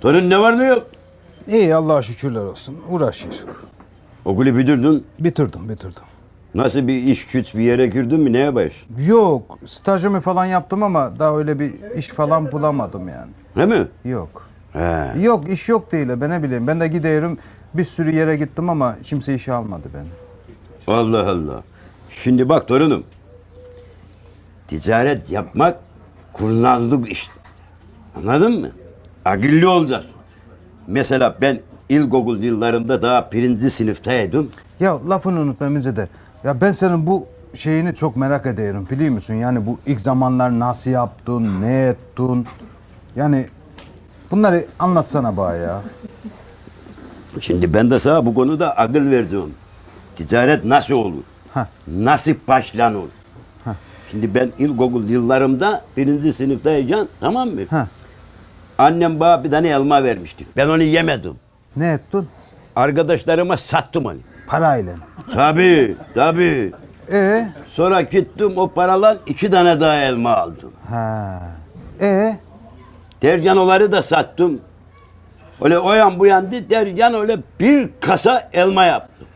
Torun ne var ne yok? İyi Allah'a şükürler olsun. Uğraşıyoruz. Okulu bitirdin. Bitirdim bitirdim. Nasıl bir iş güç bir yere girdin mi? Neye baş? Yok stajımı falan yaptım ama daha öyle bir iş falan bulamadım yani. He mi? Yok. He. Yok iş yok değil ben ne bileyim. Ben de gidiyorum bir sürü yere gittim ama kimse işe almadı beni. Allah Allah. Şimdi bak torunum. Ticaret yapmak kurnazlık işte. Anladın mı? Akıllı olacağız. Mesela ben ilkokul yıllarında daha birinci sınıftaydım. Ya lafını unutma Mize de. Ya ben senin bu şeyini çok merak ediyorum biliyor musun? Yani bu ilk zamanlar nasıl yaptın, ne ettin? Yani bunları anlatsana bana ya. Şimdi ben de sana bu konuda akıl vereceğim. Ticaret nasıl olur? Heh. Nasıl başlanır? Şimdi ben ilkokul yıllarımda birinci sınıftayken tamam mı? Heh. Annem bana bir tane elma vermişti. Ben onu yemedim. Ne ettin? Arkadaşlarıma sattım onu. Parayla. Tabii, tabii. E Sonra gittim o paralan iki tane daha elma aldım. ha. E Tercanoları da sattım. Öyle o yan bu yan değil, derken öyle bir kasa elma yaptım.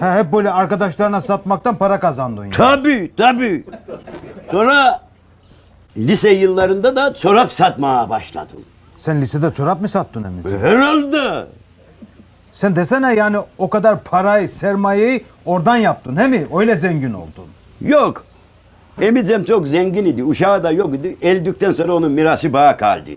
ha hep böyle arkadaşlarına satmaktan para kazandın ya. Tabii, tabii. Sonra lise yıllarında da çorap satmaya başladım. Sen lisede çorap mı sattın Emiz? Herhalde. Sen desene yani o kadar parayı, sermayeyi oradan yaptın he mi? Öyle zengin oldun. Yok. Emicem çok zengin idi. Uşağı da yok idi. Eldükten sonra onun mirası bana kaldı.